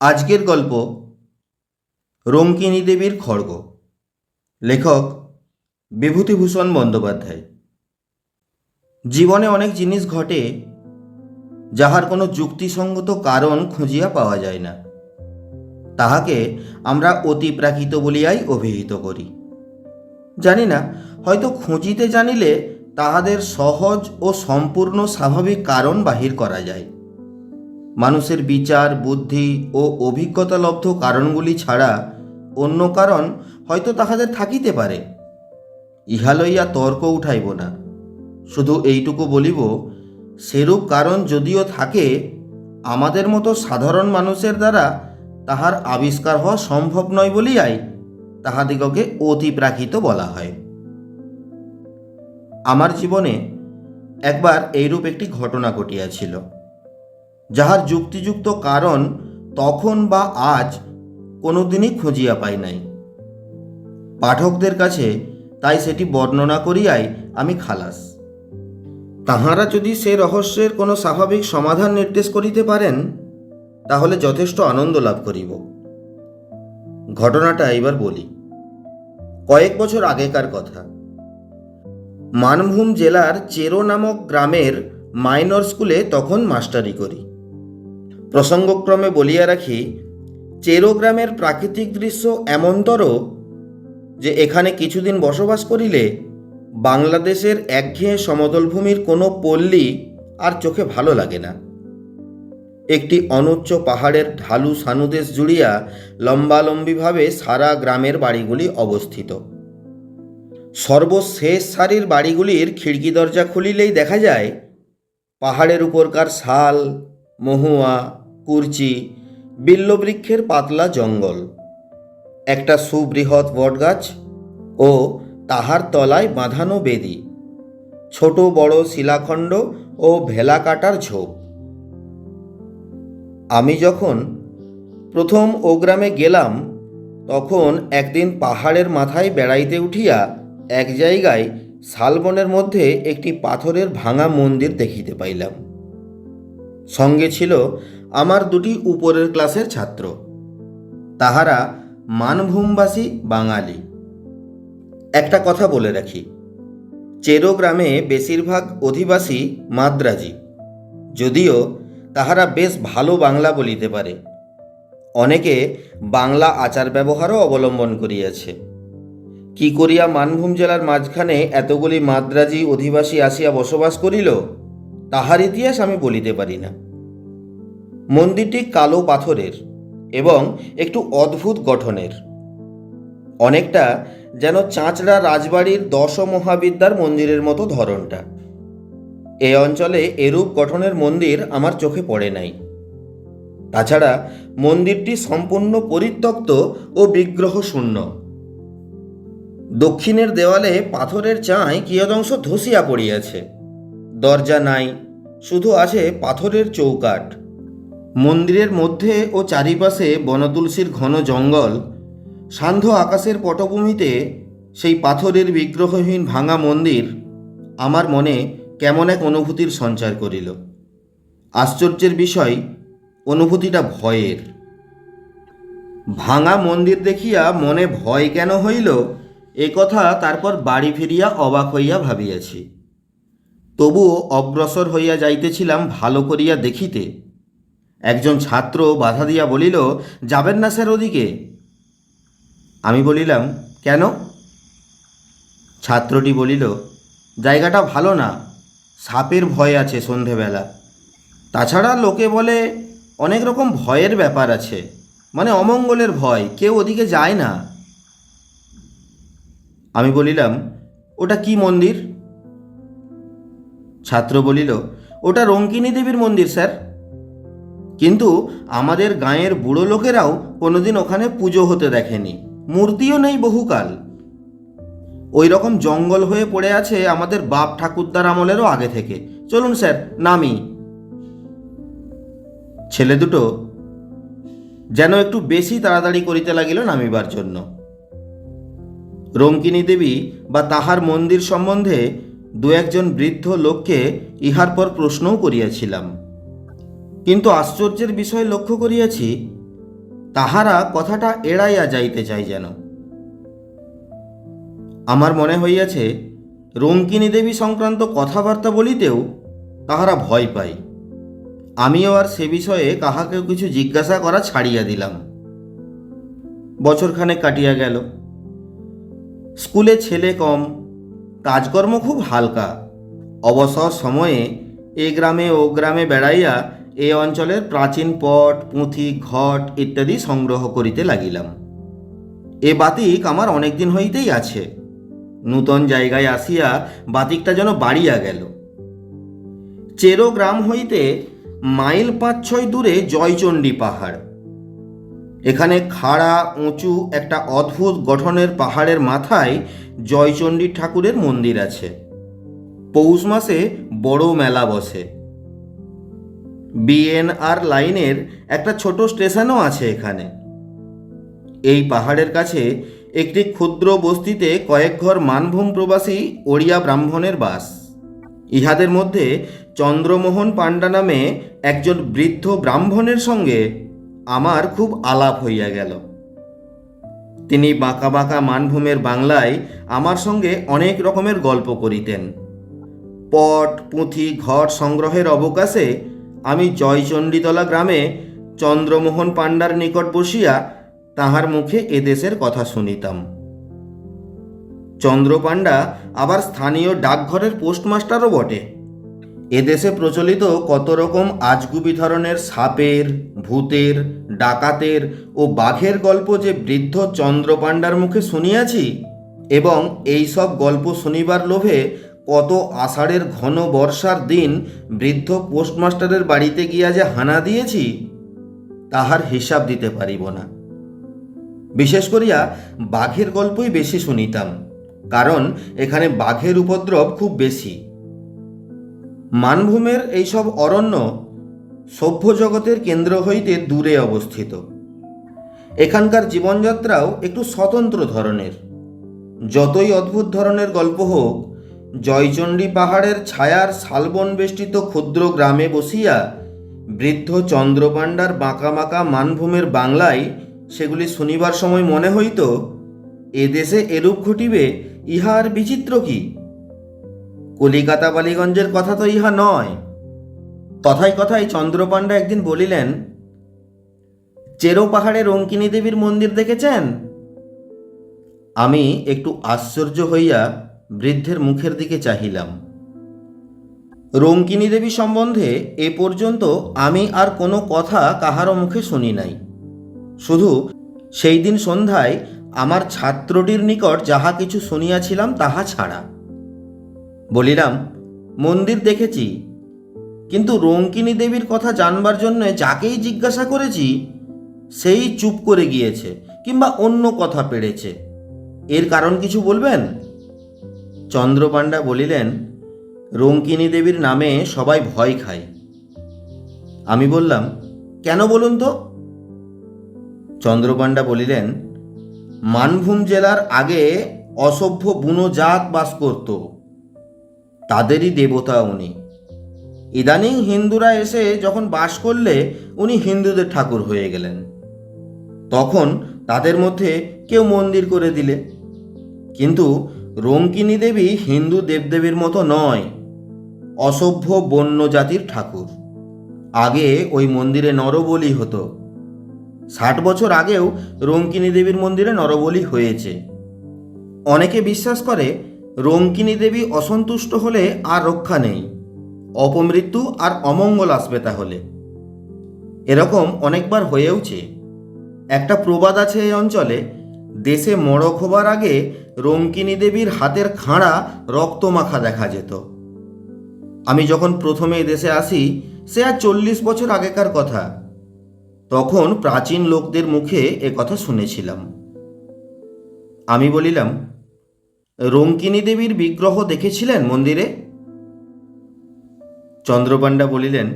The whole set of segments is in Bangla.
আজকের গল্প রঙ্কিনী দেবীর খড়গ। লেখক বিভূতিভূষণ বন্দ্যোপাধ্যায়। জীবনে অনেক জিনিস ঘটে যাহার কোনো যুক্তিসঙ্গত কারণ খুঁজিয়া পাওয়া যায় না। তাহাকে আমরা অতিপ্রাকৃত বলিয়াই অভিহিত করি। জানি না, হয়তো খুঁজিতে জানিলে তাহাদের সহজ ও সম্পূর্ণ স্বাভাবিক কারণ বাহির করা যায়। মানুষের বিচার, বুদ্ধি ও অভিজ্ঞতালব্ধ কারণগুলি ছাড়া অন্য কারণ হয়তো তাহাদের থাকিতে পারে। ইহা লইয়া তর্ক উঠাইব না। শুধু এইটুকু বলিব, সেরূপ কারণ যদিও থাকে, আমাদের মতো সাধারণ মানুষের দ্বারা তাহার আবিষ্কার হওয়া সম্ভব নয় বলিয়াই তাহাদিগকে অতিপ্রাকৃত বলা হয়। আমার জীবনে একবার এইরূপ একটি ঘটনা ঘটিয়াছিল। যাহার যুক্তিযুক্ত কারণ তখন বা আজ কোনোদিনই খুঁজিয়া পাই নাই। পাঠকদের কাছে তাই সেটি বর্ণনা করিয়াই আমি খালাস। তাহারা যদি সে রহস্যের কোনো স্বাভাবিক সমাধান নির্দেশ করিতে পারেন, তাহলে যথেষ্ট আনন্দ লাভ করিব। ঘটনাটা এবার বলি। কয়েক বছর আগেকার কথা। মানভূম জেলার চেরো নামক গ্রামের মাইনর স্কুলে তখন মাস্টারি করি। প্রসঙ্গক্রমে বলিয়া রাখি চেরো গ্রামের প্রাকৃতিক দৃশ্য এমনতর যে এখানে কিছুদিন বসবাস করিলে বাংলাদেশের একঘেয়ে সমতলভূমির কোনো পল্লী আর চোখে ভালো লাগে না। একটি অনুচ্চ পাহাড়ের ঢালু সানুদেশ জুড়িয়া লম্বালম্বিভাবে সারা গ্রামের বাড়িগুলি অবস্থিত। সর্বশেষ সারির বাড়িগুলির খিড়কি দরজা খুলিলেই দেখা যায়, পাহাড়ের উপরকার শাল, মহুয়া কুরচি, বিল্লবৃক্ষের পাতলা জঙ্গল, একটা সুবৃহৎ বটগাছ ও তাহার তলায় বাঁধানো বেদি, ছোট বড় শিলাখণ্ড ও ভেলা কাটার ঝোপ। আমি যখন প্রথম ও গ্রামে গেলাম, তখন একদিন পাহাড়ের মাথায় বেড়াইতে উঠিয়া এক জায়গায় শালবনের মধ্যে একটি পাথরের ভাঙা মন্দির দেখিতে পাইলাম। সঙ্গে ছিল আমার দুটি উপরের ক্লাসের ছাত্র। তাহারা মানভূমবাসী বাঙালি। একটা কথা বলে রাখি, চেরো গ্রামে বেশিরভাগ অধিবাসী মাদ্রাজি, যদিও তাহারা বেশ ভালো বাংলা বলিতে পারে। অনেকে বাংলা আচার ব্যবহারও অবলম্বন করিয়াছে। কি করিয়া মানভূম জেলার মাঝখানে এতগুলি মাদ্রাজি অধিবাসী আসিয়া বসবাস করিল, তাহার ইতিহাস আমি বলিতে পারি না। মন্দিরটি কালো পাথরের এবং একটু অদ্ভুত গঠনের। অনেকটা যেন চাঁচড়া রাজবাড়ির দশ মহাবিদ্যার মন্দিরের মতো ধরনটা। এ অঞ্চলে এরূপ গঠনের মন্দির আমার চোখে পড়ে নাই। তাছাড়া মন্দিরটি সম্পূর্ণ পরিত্যক্ত ও বিগ্রহ শূন্য দক্ষিণের দেওয়ালে পাথরের চাঁই কিয়দংশ ধসিয়া পড়িয়াছে। দরজা নাই, শুধু আছে পাথরের চৌকাঠ। মন্দিরের মধ্যে ও চারিপাশে বনতুলসীর ঘন জঙ্গল, সান্ধ্য আকাশের পটভূমিতে সেই পাথরের বিগ্রহহীন ভাঙা মন্দির আমার মনে কেমন এক অনুভূতির সঞ্চার করিল। আশ্চর্যের বিষয়, অনুভূতিটা ভয়ের। ভাঙা মন্দির দেখিয়া মনে ভয় কেন হইল, এ কথা তারপর বাড়ি ফিরিয়া অবাক হইয়া ভাবিয়াছি। তবুও অগ্রসর হইয়া যাইতেছিলাম ভালো করিয়া দেখিতে। একজন ছাত্র বাধা দিয়া বলিল, যাবেন না স্যার ওদিকে? আমি বলিলাম, কেন? ছাত্রটি বলিল, জায়গাটা ভালো না, সাপের ভয় আছে সন্ধেবেলা। তাছাড়া লোকে বলে, অনেক রকম ভয়ের ব্যাপার আছে মানে অমঙ্গলের ভয়, কেউ ওদিকে যায় না। আমি বলিলাম, ওটা কি মন্দির? ছাত্র বলিল, ওটা রঙ্কিনী দেবীর মন্দির, স্যার। কিন্তু আমাদের গাঁয়ের বুড়ো লোকেরাও কোনোদিন ওখানে পুজো হতে দেখেনি। মূর্তিও নেই বহুকাল। ওই রকম জঙ্গল হয়ে পড়ে আছে আমাদের বাপ ঠাকুরদার আমলেরও আগে থেকে। চলুন স্যার, নামি। ছেলে দুটো যেন একটু বেশি তাড়াতাড়ি করিতে লাগিল নামিবার জন্য। রঙ্কিনী দেবী বা তাহার মন্দির সম্বন্ধে দু একজন বৃদ্ধ লোককে ইহার পর প্রশ্নও করিয়াছিলাম। কিন্তু আশ্চর্যের বিষয় লক্ষ্য করিয়াছি, তাহারা কথাটা এড়াইয়া যাইতে চাই যেন। আমার মনে হইয়াছে, রঙ্কিনী দেবী সংক্রান্ত কথাবার্তা বলিতেও তাহারা ভয় পায়। আমিও আর সে বিষয়ে কাহাকেও কিছু জিজ্ঞাসা করা ছাড়িয়া দিলাম। বছরখানেক কাটিয়া গেল। স্কুলে ছেলে কম, কাজকর্ম খুব হালকা। অবসর সময়ে এ গ্রামে ও গ্রামে বেড়াইয়া এ অঞ্চলের প্রাচীন পট, পুঁথি, ঘট ইত্যাদি সংগ্রহ করিতে লাগিলাম। এ বাতিক আমার অনেক দিন হইতেই আছে। নূতন জায়গায় আসিয়া বাতিকটা যেন বাড়িয়া গেল। চেরো গ্রাম হইতে মাইল পাঁচ ছয় দূরে জয়চণ্ডী পাহাড়। এখানে খাড়া, উঁচু একটা অদ্ভুত গঠনের পাহাড়ের মাথায় জয়চণ্ডী ঠাকুরের মন্দির আছে। পৌষ মাসে বড় মেলা বসে। বিএনআর লাইনের একটা ছোট স্টেশনও আছে এখানে। এই পাহাড়ের কাছে একটি ক্ষুদ্র বস্তিতে কয়েক ঘর মানভূম প্রবাসী ওড়িয়া ব্রাহ্মণের বাস। ইহাদের মধ্যে চন্দ্রমোহন পাণ্ডা নামে একজন বৃদ্ধ ব্রাহ্মণের সঙ্গে আমার খুব আলাপ হইয়া গেল। তিনি বাঁকা বাঁকা মানভূমের বাংলায় আমার সঙ্গে অনেক রকমের গল্প করিতেন। পট, পুঁথি, ঘর সংগ্রহের অবকাশে আমি জয়চণ্ডীতলা গ্রামে চন্দ্রমোহন পাণ্ডার নিকট বসিয়া তাহার মুখে এদেশের কথা শুনিতাম। চন্দ্রপাণ্ডা আবার স্থানীয় ডাকঘরের পোস্টমাস্টারও বটে। এদেশে প্রচলিত কত রকম আজগুবি ধরনের সাপের, ভূতের, ডাকাতের ও বাঘের গল্প যে বৃদ্ধ চন্দ্রপাণ্ডার মুখে শুনিয়াছি এবং এই সব গল্প শুনিবার লোভে কত আষাঢ়ের ঘন বর্ষার দিন বৃদ্ধ পোস্টমাস্টারের বাড়িতে গিয়া যে হানা দিয়েছি, তাহার হিসাব দিতে পারিব না। বিশেষ করিয়া বাঘের গল্পই বেশি শুনিতাম, কারণ এখানে বাঘের উপদ্রব খুব বেশি। মানভূমের এইসব অরণ্য সভ্য জগতের কেন্দ্র হইতে দূরে অবস্থিত। এখানকার জীবনযাত্রাও একটু স্বতন্ত্র ধরনের। যতই অদ্ভুত ধরনের গল্প হোক জয়চণ্ডী পাহাড়ের ছায়ার শালবন বেষ্টিত ক্ষুদ্র গ্রামে বসিয়া বৃদ্ধ চন্দ্রপাণ্ডার বাঁকা বাঁকা মানভূমের বাংলায় সেগুলি শুনিবার সময় মনে হইত এদেশে এরূপ ঘটিবে, ইহার বিচিত্র কি? কলিকাতা বালিগঞ্জের কথা তো ইহা নয়। কথায় কথায় চন্দ্রপাণ্ডা একদিন বলিলেন, চেরো পাহাড়ে রঙ্কিনী দেবীর মন্দির দেখেছেন? আমি একটু আশ্চর্য হইয়া বৃদ্ধের মুখের দিকে চাহিলাম। রঙ্কিনী দেবী সম্বন্ধে এ পর্যন্ত আমি আর কোনো কথা কাহারও মুখে শুনি নাই। শুধু সেই দিন সন্ধ্যায় আমার ছাত্রটির নিকট যাহা কিছু শুনিয়াছিলাম তাহা ছাড়া। বলিলাম, মন্দির দেখেছি, কিন্তু রঙ্কিনী দেবীর কথা জানবার জন্য যাকেই জিজ্ঞাসা করেছি, সেই চুপ করে গিয়েছে কিংবা অন্য কথা পেড়েছে। এর কারণ কিছু বলবেন? চন্দ্রপাণ্ডা বলিলেন, রঙ্কিনী দেবীর নামে সবাই ভয় খায়। আমি বললাম, কেন বলুন তো? চন্দ্রপাণ্ডা বলিলেন, মানভূম জেলার আগে অসভ্য বুনো জাত বাস করত। তাদেরই দেবতা উনি। ইদানিং হিন্দুরা এসে যখন বাস করলে উনি হিন্দুদের ঠাকুর হয়ে গেলেন। তখন তাদের মধ্যে কেউ মন্দির করে দিলে। কিন্তু রঙ্কিনী দেবী হিন্দু দেবদেবীর মতো নয়, অসভ্য বন্য জাতির ঠাকুর। আগে ওই মন্দিরে নরবলি হতো। ষাট বছর আগেও রঙ্কিনী দেবীর মন্দিরে নরবলি হয়েছে। অনেকে বিশ্বাস করে রঙ্কিনী দেবী অসন্তুষ্ট হলে আর রক্ষা নেই, অপমৃত্যু আর অমঙ্গল আসবে তাহলে। এরকম অনেকবার হয়েওছে। একটা প্রবাদ আছে এই অঞ্চলে দেশে মড়ক হবার আগে রঙ্কিনী দেবীর হাতের খাঁড়া রক্তমাখা দেখা যেত। আমি যখন প্রথমে দেশে আসি, সে আর চল্লিশ বছর আগেকার কথা। তখন প্রাচীন লোকদের মুখে এ কথা শুনেছিলাম। আমি বলিলাম, রঙ্কিনী দেবীর বিগ্রহ দেখেছিলেন মন্দিরে? চন্দ্রপাণ্ডা বলিলেন,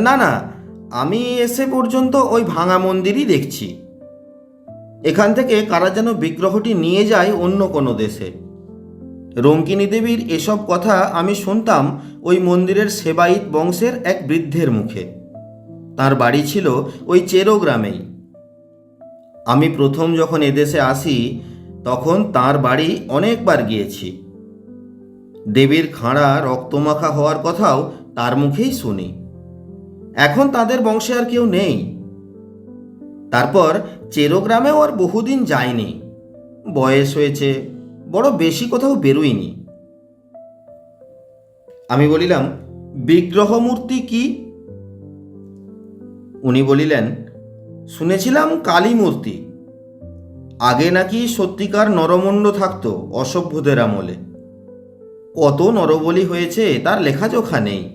না না, আমি এসে পর্যন্ত ওই ভাঙা মন্দিরই দেখছি। এখান থেকে কারা যেন বিগ্রহটি নিয়ে যায় অন্য কোনো দেশে। রঙ্কিনী দেবীর এসব কথা আমি শুনতাম ওই মন্দিরের সেবায়িত বংশের এক বৃদ্ধের মুখে। তার বাড়ি ছিল ওই চেরো গ্রামেই। আমি প্রথম যখন এদেশে আসি, তখন তার বাড়ি অনেকবার গিয়েছি। দেবীর খাঁড়া রক্তমাখা হওয়ার কথাও তার মুখেই শুনি। এখন তাদের বংশে আর কেউ নেই। তারপর চেরো গ্রামেও আর বহুদিন যায়নি। বয়স হয়েছে, বড় বেশি কোথাও বেরোয়নি। আমি বলিলাম বিগ্রহ মূর্তি কি? উনি বলিলেন, শুনেছিলাম কালী মূর্তি আগে নাকি সত্যিকার নরমণ্ড থাকতো অসভ্যদের আমলে। কত নরবলি হয়েছে তার লেখাজোখা নেই।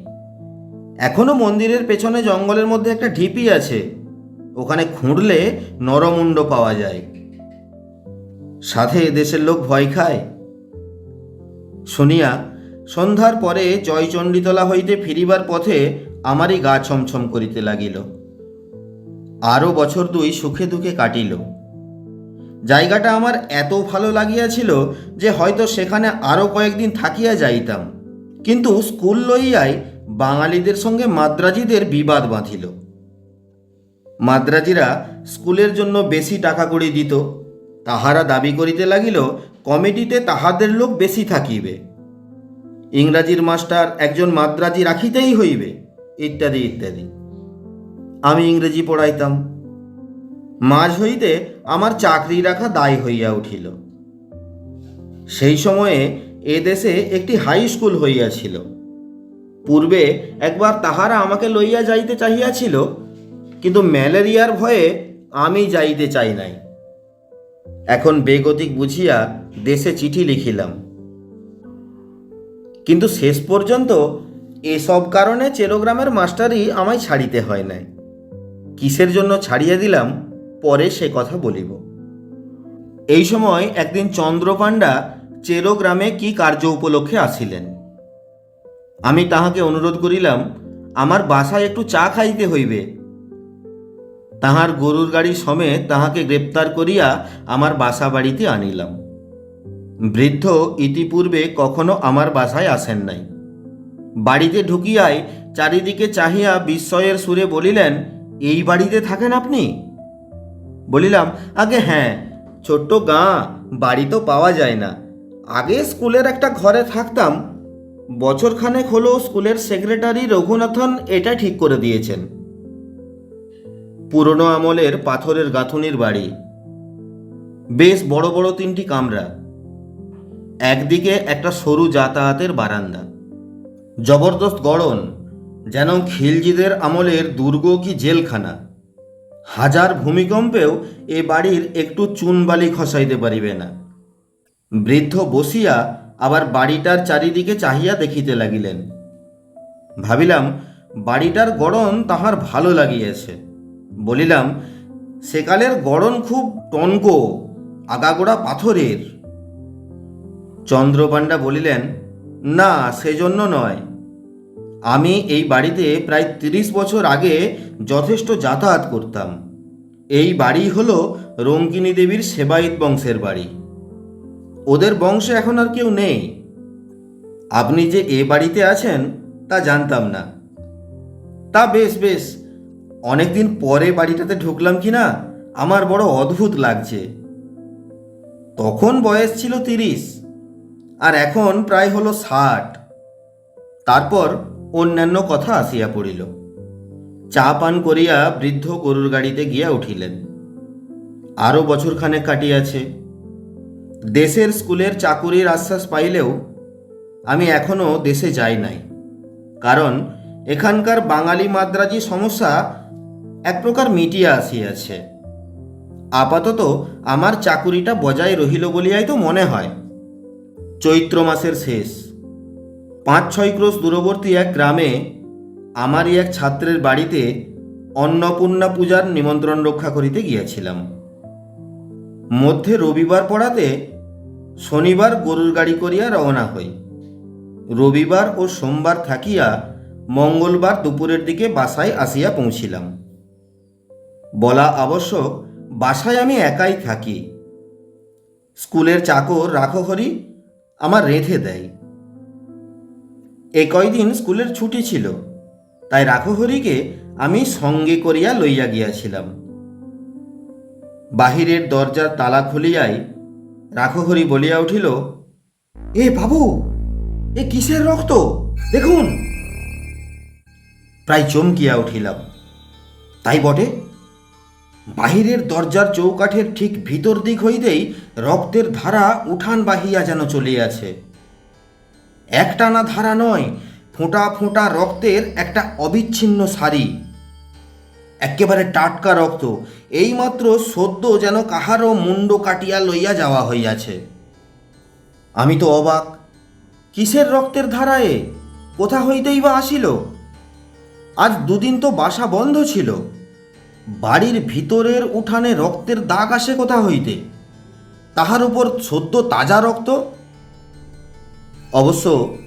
এখনও মন্দিরের পেছনে জঙ্গলের মধ্যে একটা ঢিপি আছে। ওখানে খুঁড়লে নরমুণ্ড পাওয়া যায়। সাথে দেশের লোক ভয় খায়। শুনিয়া সন্ধ্যার পরে জয়চণ্ডীতলা হইতে ফিরিবার পথে আমারই গা ছমছম করিতে লাগিল। আরও বছর দুই সুখে দুঃখে কাটিল। জায়গাটা আমার এত ভালো লাগিয়াছিল যে হয়তো সেখানে আরও কয়েকদিন থাকিয়া যাইতাম। কিন্তু স্কুল লইয়াই বাঙালিদের সঙ্গে মাদ্রাজিদের বিবাদ বাঁধিল। মাদ্রাজিরা স্কুলের জন্য বেশি টাকা কড়ি দিত। তাহারা দাবি করিতে লাগিল, কমিটিতে তাহাদের লোক বেশি থাকিবে। ইংরাজির মাস্টার একজন মাদ্রাজি রাখিতেই হইবে, ইত্যাদি ইত্যাদি। আমি ইংরেজি পড়াইতাম। মাঝ হইতে আমার চাকরি রাখা দায় হইয়া উঠিল। সেই সময়ে এদেশে একটি হাই স্কুল হইয়াছিল। পূর্বে একবার তাহারা আমাকে লইয়া যাইতে চাহিয়াছিল কিন্তু ম্যালেরিয়ার ভয়ে আমি যাইতে চাই নাই। এখন বেগতিক বুঝিয়া দেশে চিঠি লিখিলাম। কিন্তু শেষ পর্যন্ত এসব কারণে চেরোগ্রামের মাস্টারই আমায় ছাড়িতে হয় নাই। কিসের জন্য ছাড়িয়ে দিলাম, পরে সে কথা বলিব। এই সময় একদিন চন্দ্রপাণ্ডা চেরো গ্রামে কি কার্য উপলক্ষে আসিলেন। আমি তাহাকে অনুরোধ করিলাম, আমার বাসায় একটু চা খাইতে হইবে তাহার গরুর গাড়ি সমেত তাহাকে গ্রেপ্তার করিয়া আমার বাসা বাড়িতে আনিলাম। বৃদ্ধ ইতিপূর্বে কখনো আমার বাসায় আসেন নাই। বাড়িতে ঢুকিয়াই চারিদিকে চাহিয়া বিস্ময়ের সুরে বলিলেন, এই বাড়িতে থাকেন আপনি? বলিলাম, আগে হ্যাঁ ছোট্ট গাঁ, বাড়ি তো পাওয়া যায় না। আগে স্কুলের একটা ঘরে থাকতাম। বছরখানেক হলো স্কুলের সেক্রেটারি রঘুনাথন এটা ঠিক করে দিয়েছেন। পুরনো আমলের পাথরের গাঁথুনির বাড়ি। বেশ বড় বড় তিনটি কামরা। একদিকে একটা সরু যাতায়াতের বারান্দা। জবরদস্ত গড়ন, যেন খিলজিদের আমলের দুর্গ কি জেলখানা। হাজার ভূমিকম্পেও এ বাড়ির একটু চুনবালি খসাইতে পারিবে না। বৃদ্ধ বসিয়া আবার বাড়িটার চারিদিকে চাহিয়া দেখিতে লাগিলেন। ভাবিলাম, বাড়িটার গড়ন তাহার ভালো লাগিয়েছে। বলিলাম, সেকালের গড়ন খুব টনকো, আগাগোড়া পাথরের। চন্দ্রপাণ্ডা বলিলেন, না, সেজন্য নয়। আমি এই বাড়িতে প্রায় তিরিশ বছর আগে যথেষ্ট যাতায়াত করতাম। এই বাড়ি হলো রঙ্কিনী দেবীর সেবায়িত বংশের বাড়ি। ওদের বংশে এখন আর কেউ নেই। আপনি যে এ বাড়িতে আছেন, তা জানতাম না। তা বেশ বেশ। অনেকদিন পরে বাড়িটাতে ঢুকলাম কি না আমার বড় অদ্ভুত লাগছে। তখন বয়স ছিল তিরিশ, আর এখন প্রায় হলো ষাট। তারপর অন্যান্য কথা আসিয়া পড়িল। চা পান করিয়া বৃদ্ধ গরুর গাড়িতে গিয়া উঠিলেন। আরও বছরখানেক কাটিয়াছে। দেশের স্কুলের চাকুরির আশ্বাস পাইলেও আমি এখনও দেশে যাই নাই। কারণ এখানকার বাঙালি মাদ্রাজি সমস্যা এক প্রকার মিটিয়া আসিয়াছে। আপাতত আমার চাকুরিটা বজায় রহিল বলিয়াই তো মনে হয়। চৈত্র মাসের শেষ। পাঁচ ছয় ক্রোশ দূরবর্তী এক গ্রামে আমারই এক ছাত্রের বাড়িতে অন্নপূর্ণা পূজার নিমন্ত্রণ রক্ষা করিতে গিয়াছিলাম। মধ্যে রবিবার পড়াতে শনিবার গরুর গাড়ি করিয়া রওনা হই। রবিবার ও সোমবার থাকিয়া মঙ্গলবার দুপুরের দিকে বাসায় আসিয়া পৌঁছিলাম। বলা আবশ্যক, বাসায় আমি একাই থাকি। স্কুলের চাকর রাখো হরি, আমার রেঁধে দেয়। এ কয়দিন স্কুলের ছুটি ছিল, তাই রাঘহরিকে আমি সঙ্গে করিয়া লইয়া গিয়াছিলাম। বাহিরের দরজার তালা খুলিয়াই রাখহরি বলিয়া উঠিল, এ বাবু, এ কিসের রক্ত? দেখুন। প্রায় চমকিয়া উঠিলাম। তাই বটে? বাহিরের দরজার চৌকাঠের ঠিক ভিতর দিক হইতেই রক্তের ধারা উঠান বাহিয়া যেন চলিয়াছে। একটানা ধারা নয়, ফোঁটা ফোঁটা রক্তের একটা অবিচ্ছিন্ন সারি। একেবারে টাটকা রক্ত, এইমাত্র সদ্য যেন কাহারও মুন্ড কাটিয়া লইয়া যাওয়া হইয়াছে। আমি তো অবাক, কিসের রক্তের ধারায় কোথা হইতেই বা আসিল? আজ দুদিন তো বাসা বন্ধ ছিল। বাড়ির ভিতরের উঠানে রক্তের দাগ আসে কোথা হইতে? তাহার উপর সদ্য তাজা রক্ত? অবশ্য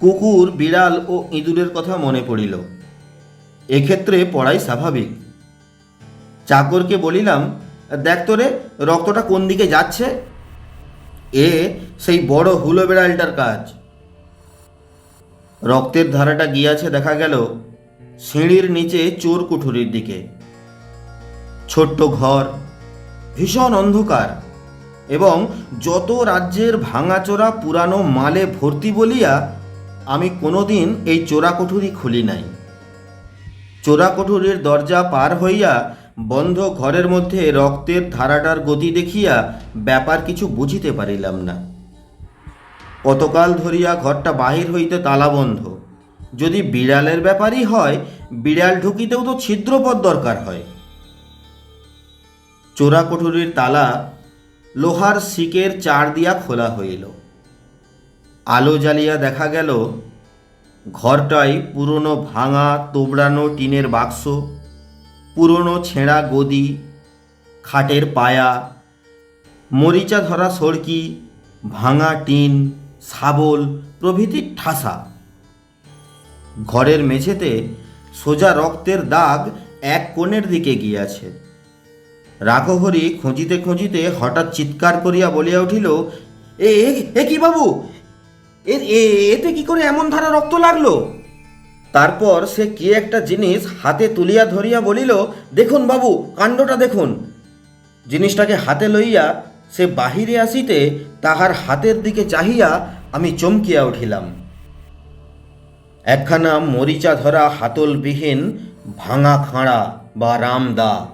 কুকুর, বিড়াল ও ইঁদুরের কথা মনে পড়িল। এক্ষেত্রে পড়াই স্বাভাবিক। চাকরকে বলিলাম, দেখ তোরে, রক্তটা কোন দিকে যাচ্ছে? এ, সেই বড় হুলো বেড়ালটার কাজ। রক্তের ধারাটা গিয়াছে দেখা গেল সিঁড়ির নিচে চোর কুঠুরির দিকে। ছোট্ট ঘর, ভীষণ অন্ধকার এবং যত রাজ্যের ভাঙাচোরা পুরানো মালে ভর্তি বলিয়া আমি কোনোদিন এই চোরা কুঠুরি খুলি নাই। চোরা কুঠুরির দরজা পার হইয়া বন্ধ ঘরের মধ্যে রক্তের ধারাটার গতি দেখিয়া ব্যাপার কিছু বুঝিতে পারিলাম না। কতকাল ধরিয়া ঘরটা বাহির হইতে তালাবন্ধ। যদি বিড়ালের ব্যাপারই হয়, বিড়াল ঢুকিতেও তো ছিদ্রপথ দরকার হয়। চোরা কুঠুরির তালা লোহার শিকের চার দিয়া খোলা হইল। আলো জ্বালিয়া দেখা গেল ঘরটায় পুরনো ভাঙা তোবড়ানো টিনের বাক্স, পুরনো ছেঁড়া গদি, খাটের পায়া, মরিচা ধরা সড়কি, ভাঙা টিন, শাবল প্রভৃতির ঠাসা। ঘরের মেঝেতে সোজা রক্তের দাগ এক কোণের দিকে গিয়াছে। রাঘহরি খুঁজিতে খুঁজিতে হঠাৎ চিৎকার করিয়া বলিয়া উঠিল, এ, এ- কি বাবু? এতে কি করে এমন ধারা রক্ত লাগল? তারপর সে কি একটা জিনিস হাতে তুলিয়া ধরিয়া বলিল, দেখুন বাবু, কাণ্ডটা দেখুন। জিনিসটাকে হাতে লইয়া সে বাহিরে আসিতে তাহার হাতের দিকে চাহিয়া আমি চমকিয়া উঠিলাম। একখানা মরিচা ধরা হাতলবিহীন ভাঙা খাঁড়া বা রামদা,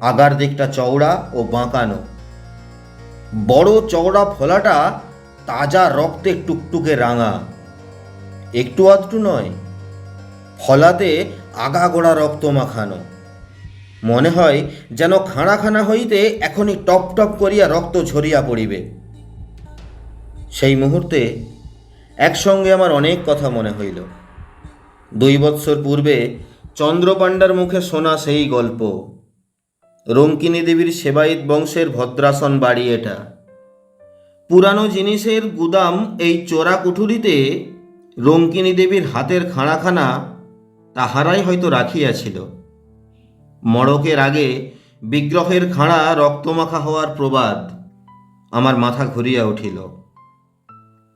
আগার দিকটা চওড়া ও বাঁকানো। বড় চওড়া ফলাটা তাজা রক্তে টুকটুকে রাঙা। একটু আধটু নয়, ফলাতে আগাগোড়া রক্ত মাখানো। মনে হয় যেন খানা খানা হইতে এখনই টপ টপ করিয়া রক্ত ঝরিয়া পড়িবে। সেই মুহূর্তে একসঙ্গে আমার অনেক কথা মনে হইল। দুই বৎসর পূর্বে চন্দ্রপাণ্ডার মুখে শোনা সেই গল্প, রঙ্কিনী দেবীর সেবায়িত বংশের ভদ্রাসন বাড়ি এটা। পুরানো জিনিসের গুদাম এই চোরা কুঠুরিতে রঙ্কিনী দেবীর হাতের খানাখানা তাহারাই হয়তো রাখিয়াছিল। মড়কের আগে বিগ্রহের খাঁড়া রক্তমাখা হওয়ার প্রবাদ আমার মাথা ঘুরিয়া উঠিল।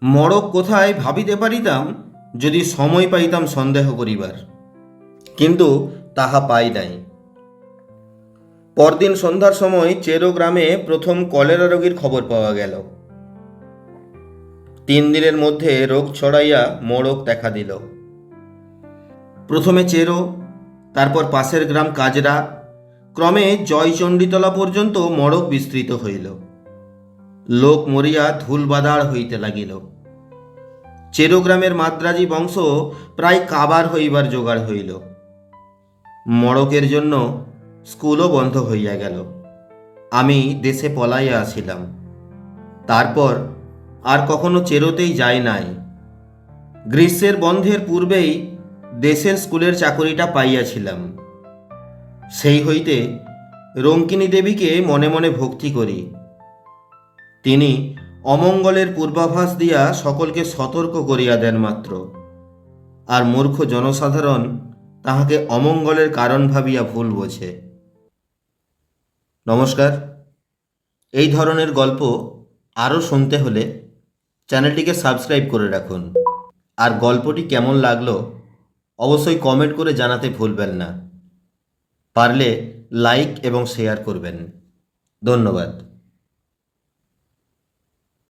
মড়ক কোথায় ভাবিতে পারিতাম, যদি সময় পাইতাম সন্দেহ করিবার। কিন্তু তাহা পাই নাই। পরদিন সন্ধ্যার সময় চেরো গ্রামে প্রথম কলেরা রোগীর খবর পাওয়া গেল। তিন দিনের মধ্যে রোগ ছড়াইয়া মোড়ক দেখা দিল। প্রথমে চেরো, তারপর পাশের গ্রাম কাজরা। ক্রমে জয়চণ্ডীতলা পর্যন্ত মড়ক বিস্তৃত হইল। লোক মরিয়া ধুলবাদাড় হইতে লাগিল। চেরো গ্রামের মাদ্রাজি বংশ প্রায় কাবার হইবার জোগাড় হইল। মড়কের জন্য স্কুলও বন্ধ হইয়া গেল। আমি দেশে পলাইয়া আসিলাম। তারপর আর কখনো চেরোতেই যাই নাই। গ্রীষ্মের বন্ধের পূর্বেই দেশের স্কুলের চাকরিটা পাইয়াছিলাম। সেই হইতে রঙ্কিনী দেবীকে মনে মনে ভক্তি করি। তিনি অমঙ্গলের পূর্বাভাস দিয়া সকলকে সতর্ক করিয়া দেন মাত্র। আর মূর্খ জনসাধারণ তাহাকে অমঙ্গলের কারণ ভাবিয়া ভুল বোঝে। নমস্কার। এই ধরনের গল্প আরও শুনতে হলে চ্যানেলটিকে সাবস্ক্রাইব করে রাখুন। আর গল্পটি কেমন লাগল অবশ্যই কমেন্ট করে জানাতে ভুলবেন না। পারলে লাইক এবং শেয়ার করবেন। ধন্যবাদ।